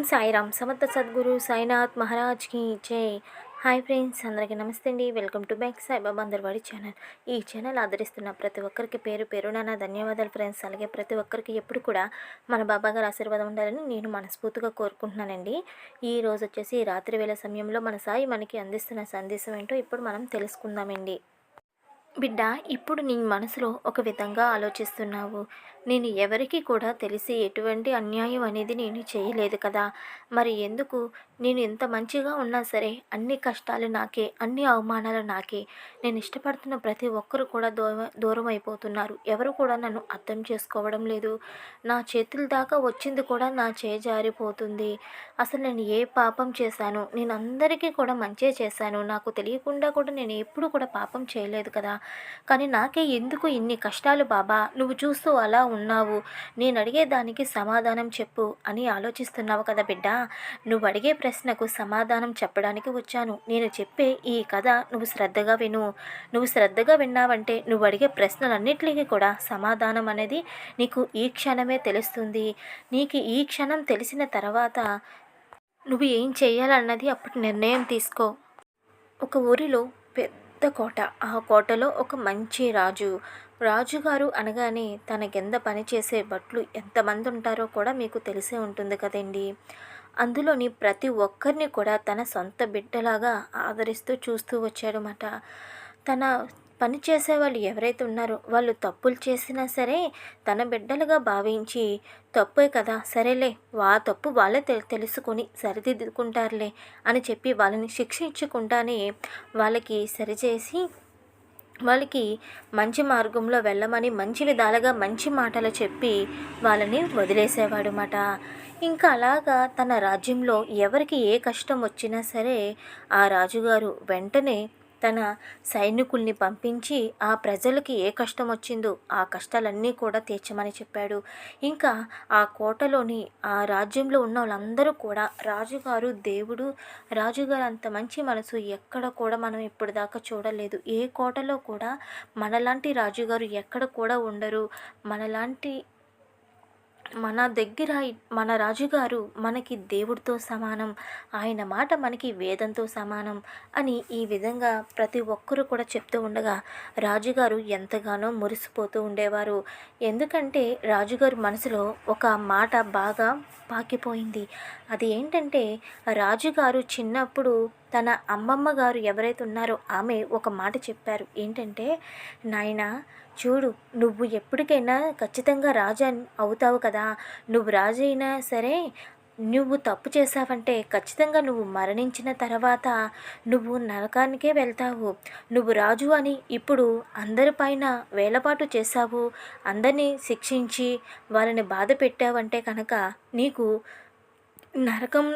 ఓం సాయిరామ్. సమర్థ సద్గురు సాయినాథ్ మహారాజ్కి జై. హాయ్ ఫ్రెండ్స్ అందరికీ నమస్తే అండి. వెల్కమ్ టు బ్యాక్ సాయిబాబా అందరివాడి ఛానల్. ఈ ఛానల్ ఆదరిస్తున్న ప్రతి ఒక్కరికి పేరు పేరున నా ధన్యవాదాలు ఫ్రెండ్స్. అలాగే ప్రతి ఒక్కరికి ఎప్పుడు కూడా మన బాబా గారు ఆశీర్వాదం ఉండాలని నేను మనస్ఫూర్తిగా కోరుకుంటున్నానండి. ఈ రోజు వచ్చేసి రాత్రి వేళ సమయంలో మన సాయి మనకి అందిస్తున్న సందేశం ఏంటో ఇప్పుడు మనం తెలుసుకుందామండి. బిడ్డ ఇప్పుడు నీ మనసులో ఒక విధంగా ఆలోచిస్తున్నావు. నేను ఎవరికి కూడా తెలిసి ఎటువంటి అన్యాయం అనేది నేను చేయలేదు కదా. మరి ఎందుకు? నేను ఎంత మంచిగా ఉన్నా సరే అన్ని కష్టాలు నాకే అన్ని అవమానాలు నాకే. నేను ఇష్టపడుతున్న ప్రతి ఒక్కరు కూడా దూరం దూరం అయిపోతున్నారు. ఎవరు కూడా నన్ను అర్థం చేసుకోవడం లేదు. నా చేతుల దాకా వచ్చింది కూడా నా చేయి జారిపోతుంది. అసలు నేను ఏ పాపం చేశాను? నేను అందరికీ కూడా మంచే చేశాను. నాకు తెలియకుండా కూడా నేను ఎప్పుడు కూడా పాపం చేయలేదు కదా. కానీ నాకే ఎందుకు ఇన్ని కష్టాలు బాబా? నువ్వు చూస్తూ అలా ఉన్నావు. నేను అడిగే దానికి సమాధానం చెప్పు అని ఆలోచిస్తున్నావు కదా బిడ్డ? నువ్వు అడిగే ప్రశ్నకు సమాధానం చెప్పడానికి వచ్చాను. నేను చెప్పే ఈ కథ నువ్వు శ్రద్ధగా విను. నువ్వు శ్రద్ధగా విన్నావంటే నువ్వు అడిగే ప్రశ్నలన్నిటికీ కూడా సమాధానం అనేది నీకు ఈ క్షణమే తెలుస్తుంది. నీకు ఈ క్షణం తెలిసిన తర్వాత నువ్వు ఏం చేయాలన్నది అప్పుడు నిర్ణయం తీసుకో. ఒక ఊరిలో పెద్ద కోట. ఆ కోటలో ఒక మంచి రాజు. రాజుగారు అనగానే తన కింద పనిచేసే భట్లు ఎంతమంది ఉంటారో కూడా మీకు తెలిసే ఉంటుంది కదండి. అందులోని ప్రతి ఒక్కరిని కూడా తన సొంత బిడ్డలాగా ఆదరిస్తూ చూస్తూ వచ్చాడనమాట తన పని చేసే వాళ్ళు ఎవరైతే ఉన్నారో వాళ్ళు తప్పులు చేసినా సరే తన బిడ్డలుగా భావించి తప్పే కదా సరేలే వా తప్పు వాళ్ళే తె తెలుసుకొని సరిదిద్దుకుంటారులే అని చెప్పి వాళ్ళని శిక్షించకుండానే వాళ్ళకి సరిచేసి వాళ్ళకి మంచి మార్గంలో వెళ్ళమని మంచి విధాలుగా మంచి మాటలు చెప్పి వాళ్ళని వదిలేసేవాడు మాట ఇంకా అలాగా తన రాజ్యంలో ఎవరికి ఏ కష్టం వచ్చినా సరే ఆ రాజుగారు వెంటనే తన సైనికుల్ని పంపించి ఆ ప్రజలకి ఏ కష్టం వచ్చిందో ఆ కష్టాలన్నీ కూడా తీర్చమని చెప్పాడు. ఇంకా ఆ కోటలోని ఆ రాజ్యంలో ఉన్న వాళ్ళందరూ కూడా రాజుగారు దేవుడు రాజుగారు అంత మంచి మనసు ఎక్కడ కూడా మనం ఇప్పటిదాకా చూడలేదు. ఏ కోటలో కూడా మనలాంటి రాజుగారు ఎక్కడ కూడా ఉండరు. మనలాంటి మన దగ్గర మన రాజుగారు మనకి దేవుడితో సమానం ఆయన మాట మనకి వేదంతో సమానం అని ఈ విధంగా ప్రతి ఒక్కరూ కూడా చెప్తూ ఉండగా రాజుగారు ఎంతగానో మురిసిపోతూ ఉండేవారు. ఎందుకంటే రాజుగారు మనసులో ఒక మాట బాగా పాకిపోయింది. అది ఏంటంటే రాజుగారు చిన్నప్పుడు తన అమ్మమ్మ గారు ఎవరైతే ఉన్నారో ఆమె ఒక మాట చెప్పారు. ఏంటంటే నాయన చూడు నువ్వు ఎప్పటికైనా ఖచ్చితంగా రాజు అవుతావు కదా. నువ్వు రాజు అయినా సరే నువ్వు తప్పు చేసావంటే ఖచ్చితంగా నువ్వు మరణించిన తర్వాత నువ్వు నరకానికే వెళ్తావు. నువ్వు రాజు అని ఇప్పుడు అందరిపైన వేలపాటు చేశావు. అందరినీ శిక్షించి వాళ్ళని బాధ పెట్టావంటే కనుక నీకు నరకం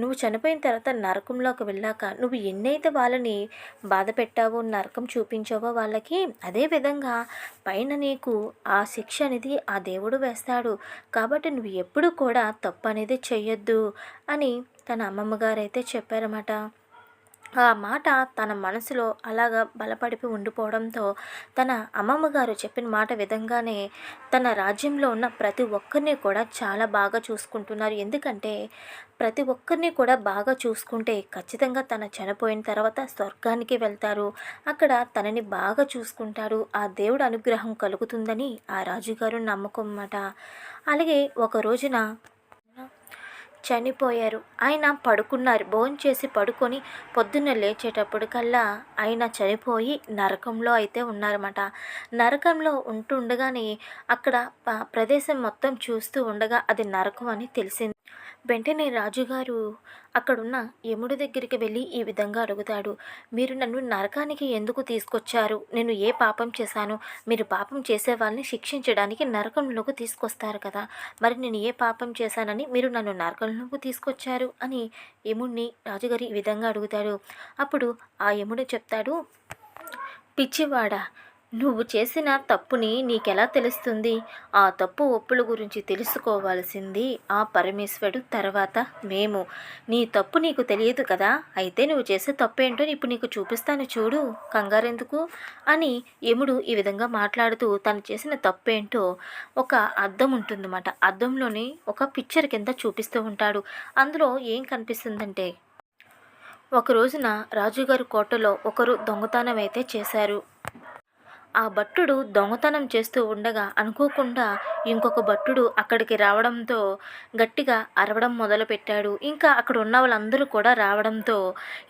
నువ్వు చనిపోయిన తర్వాత నరకంలోకి వెళ్ళాక నువ్వు ఎన్నైతే వాళ్ళని బాధ పెట్టావో నరకం చూపించావో వాళ్ళకి అదే విధంగా పైన నీకు ఆ శిక్ష అనేది ఆ దేవుడు వేస్తాడు. కాబట్టి నువ్వు ఎప్పుడు కూడా తప్పు అనేది చెయ్యొద్దు అని తన అమ్మమ్మగారు అయితే చెప్పారన్నమాట. ఆ మాట తన మనసులో అలాగా బలపడిపి ఉండిపోవడంతో తన అమ్మమ్మ గారు చెప్పిన మాట విధంగానే తన రాజ్యంలో ఉన్న ప్రతి ఒక్కరిని కూడా చాలా బాగా చూసుకుంటున్నారు. ఎందుకంటే ప్రతి ఒక్కరిని కూడా బాగా చూసుకుంటే ఖచ్చితంగా తన చనిపోయిన తర్వాత స్వర్గానికి వెళ్తారు. అక్కడ తనని బాగా చూసుకుంటారు. ఆ దేవుడు అనుగ్రహం కలుగుతుందని ఆ రాజుగారు నమ్మకం అన్నమాట. అలాగే ఒక రోజున చనిపోయారు. ఆయన పడుకున్నారు. భోంచేసి పడుకొని పొద్దున్న లేచేటప్పుడు కల్లా ఆయన చనిపోయి నరకంలో అయితే ఉన్నారన్నమాట. నరకంలో ఉంటుండగానే అక్కడ ప్రదేశం మొత్తం చూస్తూ ఉండగా అది నరకం అని తెలిసింది. వెంటనే రాజుగారు అక్కడున్న యముడి దగ్గరికి వెళ్ళి ఈ విధంగా అడుగుతాడు. మీరు నన్ను నరకానికి ఎందుకు తీసుకొచ్చారు? నేను ఏ పాపం చేశాను? మీరు పాపం చేసే వాళ్ళని శిక్షించడానికి నరకంలోకి తీసుకొస్తారు కదా. మరి నేను ఏ పాపం చేశానని మీరు నన్ను నరకంలోకి తీసుకొచ్చారు? అని యముడిని రాజుగారి ఈ విధంగా అడుగుతాడు. అప్పుడు ఆ యముడు చెప్తాడు పిచ్చివాడా నువ్వు చేసిన తప్పుని నీకెలా తెలుస్తుంది? ఆ తప్పు ఒప్పుల గురించి తెలుసుకోవాల్సింది ఆ పరమేశ్వరుడు తర్వాత మేము. నీ తప్పు నీకు తెలియదు కదా? అయితే నువ్వు చేసే తప్పు ఏంటో ఇప్పుడు నీకు చూపిస్తాను చూడు. కంగారెందుకు? అని యముడు ఈ విధంగా మాట్లాడుతూ తను చేసిన తప్పు ఏంటో ఒక అద్దం ఉంటుందన్నమాట. అద్దంలోని ఒక పిక్చర్ కింద చూపిస్తూ ఉంటాడు. అందులో ఏం కనిపిస్తుందంటే ఒక రోజున రాజుగారు కోటలో ఒకరు దొంగతనం అయితే చేశారు. ఆ భట్టుడు దొంగతనం చేస్తూ ఉండగా అనుకోకుండా ఇంకొక భట్టుడు అక్కడికి రావడంతో గట్టిగా అరవడం మొదలుపెట్టాడు. ఇంకా అక్కడ ఉన్న వాళ్ళందరూ కూడా రావడంతో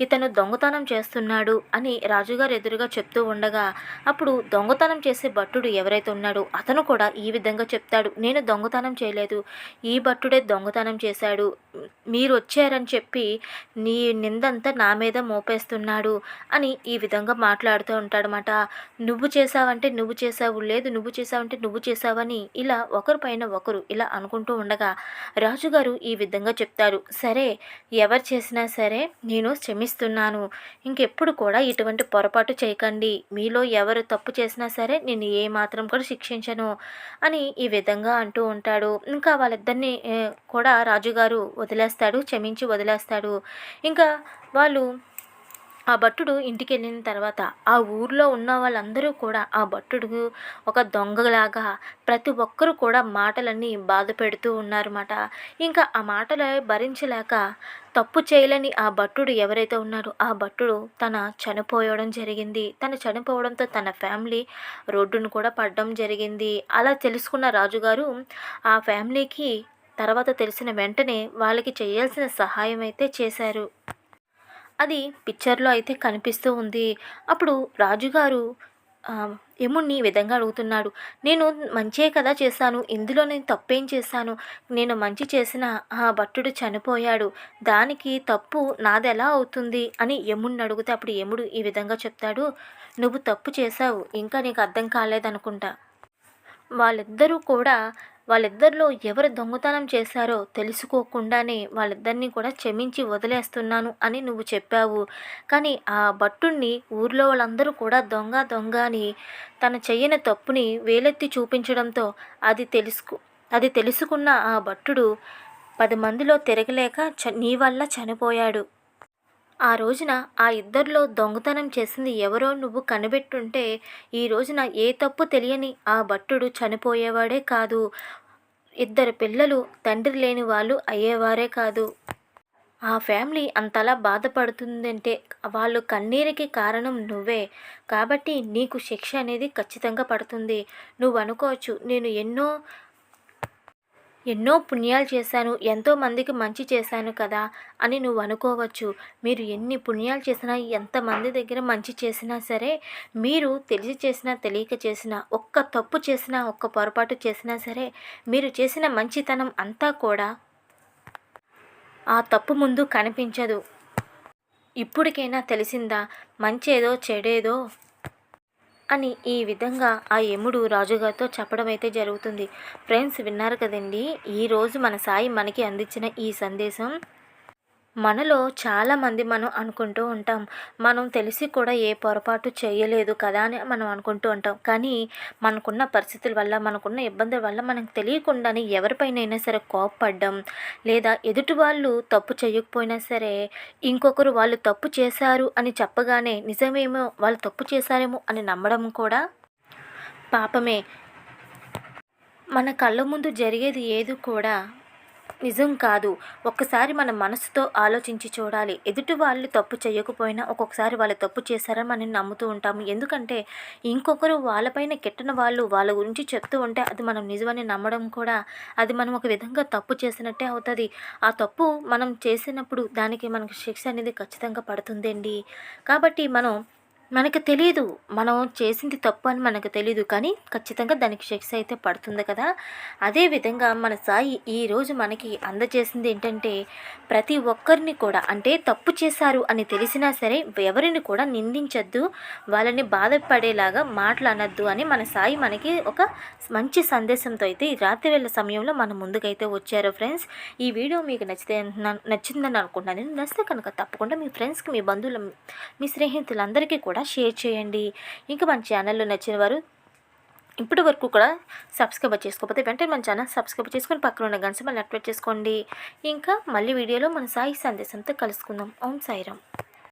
ఇతను దొంగతనం చేస్తున్నాడు అని రాజుగారు ఎదురుగా చెప్తూ ఉండగా అప్పుడు దొంగతనం చేసే భట్టుడు ఎవరైతే ఉన్నాడో అతను కూడా ఈ విధంగా చెప్తాడు. నేను దొంగతనం చేయలేదు. ఈ భట్టుడే దొంగతనం చేశాడు. మీరు వచ్చారని చెప్పి నీ నిందంతా నా మీద మోపేస్తున్నాడు అని ఈ విధంగా మాట్లాడుతూ ఉంటాడనమాట నువ్వు చేసావంటే నువ్వు చేసావు లేదు నువ్వు చేసావంటే నువ్వు చేసావని ఇలా ఒకరిపైన ఒకరు ఇలా అనుకుంటూ ఉండగా రాజుగారు ఈ విధంగా చెప్తారు. సరే ఎవరు చేసినా సరే నేను క్షమిస్తున్నాను. ఇంకెప్పుడు కూడా ఇటువంటి పొరపాటు చేయకండి. మీలో ఎవరు తప్పు చేసినా సరే నేను ఏ మాత్రం కూడా శిక్షించను అని ఈ విధంగా అంటూ ఉంటాడు. ఇంకా వాళ్ళిద్దరిని కూడా రాజుగారు వదిలేస్తాడు క్షమించి వదిలేస్తాడు. ఇంకా వాళ్ళు ఆ భట్టుడు ఇంటికి వెళ్ళిన తర్వాత ఆ ఊర్లో ఉన్న వాళ్ళందరూ కూడా ఆ భట్టుడు ఒక దొంగలాగా ప్రతి ఒక్కరూ కూడా మాటలన్నీ బాధ పెడుతూ ఉన్నారన్నమాట. ఇంకా ఆ మాటలు భరించలేక తప్పు చేయలేని ఆ భట్టుడు ఎవరైతే ఉన్నారో ఆ భట్టుడు తన చనిపోయడం జరిగింది. తను చనిపోవడంతో తన ఫ్యామిలీ రోడ్డును కూడా పడడం జరిగింది. అలా తెలుసుకున్న రాజుగారు ఆ ఫ్యామిలీకి తర్వాత తెలిసిన వెంటనే వాళ్ళకి చేయాల్సిన సహాయం అయితే చేశారు. అది పిక్చర్లో అయితే కనిపిస్తూ ఉంది. అప్పుడు రాజుగారు యముణ్ణి ఈ విధంగా అడుగుతున్నాడు. నేను మంచే కదా చేశాను. ఇందులో నేను తప్పేం చేశాను? నేను మంచి చేసిన ఆ భట్టుడు చనిపోయాడు. దానికి తప్పు నాది ఎలా అవుతుంది? అని యముణ్ణి అడిగితే అప్పుడు యముడు ఈ విధంగా చెప్తాడు నువ్వు తప్పు చేశావు. ఇంకా నీకు అర్థం కాలేదనుకుంటా. వాళ్ళిద్దరూ కూడా వాళ్ళిద్దరిలో ఎవరు దొంగతనం చేశారో తెలుసుకోకుండానే వాళ్ళిద్దరినీ కూడా క్షమించి వదిలేస్తున్నాను అని నువ్వు చెప్పావు. కానీ ఆ భట్టుణ్ణి ఊర్లో వాళ్ళందరూ కూడా దొంగ దొంగ అని తన చెయ్యని తప్పుని వేలెత్తి చూపించడంతో అది తెలుసుకు అది తెలుసుకున్న ఆ భట్టుడు పది మందిలో తిరగలేక చ నీ వల్ల చనిపోయాడు. ఆ రోజున ఆ ఇద్దరిలో దొంగతనం చేసింది ఎవరో నువ్వు కనిపెట్టుంటే ఈ రోజున ఏ తప్పు తెలియని ఆ భట్టుడు చనిపోయేవాడే కాదు. ఇద్దరు పిల్లలు తండ్రి లేని వాళ్ళు అయ్యేవారే కాదు. ఆ ఫ్యామిలీ అంతలా బాధపడుతుందంటే వాళ్ళు కన్నీరికి కారణం నువ్వే. కాబట్టి నీకు శిక్ష అనేది ఖచ్చితంగా పడుతుంది. నువ్వు అనుకోవచ్చు నేను ఎన్నో ఎన్నో పుణ్యాలు చేశాను ఎంతో మందికి మంచి చేశాను కదా అని నువ్వు అనుకోవచ్చు. మీరు ఎన్ని పుణ్యాలు చేసినా ఎంతమంది దగ్గర మంచి చేసినా సరే మీరు తెలిసి చేసినా తెలియక చేసినా ఒక్క తప్పు చేసినా ఒక్క పొరపాటు చేసినా సరే మీరు చేసిన మంచితనం అంతా కూడా ఆ తప్పు ముందు కనిపించదు. ఇప్పటికైనా తెలిసిందా? మంచేదో చెడేదో? అని ఈ విధంగా ఆ యముడు రాజుగారితో చెప్పడం అయితే జరుగుతుంది. ఫ్రెండ్స్ విన్నారు కదండి? ఈరోజు మన సాయి మనకి అందించిన ఈ సందేశం మనలో చాలామంది మనం అనుకుంటూ ఉంటాం. మనం తెలిసి కూడా ఏ పొరపాటు చేయలేదు కదా అని మనం అనుకుంటూ ఉంటాం. కానీ మనకున్న పరిస్థితుల వల్ల మనకున్న ఇబ్బందుల వల్ల మనకు తెలియకుండానే ఎవరిపైనైనా సరే కోప్పడ్డం లేదా ఎదుటి వాళ్ళు తప్పు చేయకపోయినా సరే ఇంకొకరు వాళ్ళు తప్పు చేశారు అని చెప్పగానే నిజమేమో వాళ్ళు తప్పు చేశారేమో అని నమ్మడం కూడా పాపమే. మన కళ్ళ ముందు జరిగేది ఏది కూడా నిజం కాదు. ఒక్కసారి మన మనసుతో ఆలోచించి చూడాలి. ఎదుటి వాళ్ళు తప్పు చేయకపోయినా ఒక్కొక్కసారి వాళ్ళు తప్పు చేశారని మనం నమ్ముతూ ఉంటాము. ఎందుకంటే ఇంకొకరు వాళ్ళపైన కెట్టిన వాళ్ళు వాళ్ళ గురించి చెప్తూ ఉంటే అది మనం నిజమని నమ్మడం కూడా అది మనం ఒక విధంగా తప్పు చేసినట్టే అవుతుంది. ఆ తప్పు మనం చేసినప్పుడు దానికి మనకు శిక్ష అనేది ఖచ్చితంగా పడుతుందండి. కాబట్టి మనం మనకు తెలియదు మనం చేసింది తప్పు అని మనకు తెలియదు కానీ ఖచ్చితంగా దానికి శిక్ష అయితే పడుతుంది కదా. అదేవిధంగా మన సాయి ఈరోజు మనకి అందజేసింది ఏంటంటే ప్రతి ఒక్కరిని కూడా అంటే తప్పు చేశారు అని తెలిసినా సరే ఎవరిని కూడా నిందించద్దు. వాళ్ళని బాధపడేలాగా మాట్లాడద్దు అని మన సాయి మనకి ఒక మంచి సందేశంతో అయితే ఈ రాత్రి వేళ సమయంలో మన ముందుకైతే వచ్చారు ఫ్రెండ్స్. ఈ వీడియో మీకు నచ్చితే నచ్చిందని అనుకుంటున్నాను. నేను నచ్చితే కనుక తప్పకుండా మీ ఫ్రెండ్స్కి మీ బంధువుల మీ స్నేహితులందరికీ కూడా కూడా షేర్ చేయండి. ఇంకా మన ఛానల్లో నచ్చిన వారు ఇప్పటి వరకు కూడా సబ్స్క్రైబ్ చేసుకోకపోతే వెంటనే మన ఛానల్ సబ్స్క్రైబ్ చేసుకొని పక్కన ఉన్న గంట మళ్ళీ యాక్టివేట్ చేసుకోండి. ఇంకా మళ్ళీ వీడియోలో మన సాయి సందేశంతో కలుసుకుందాం. ఓం సాయిరామ్.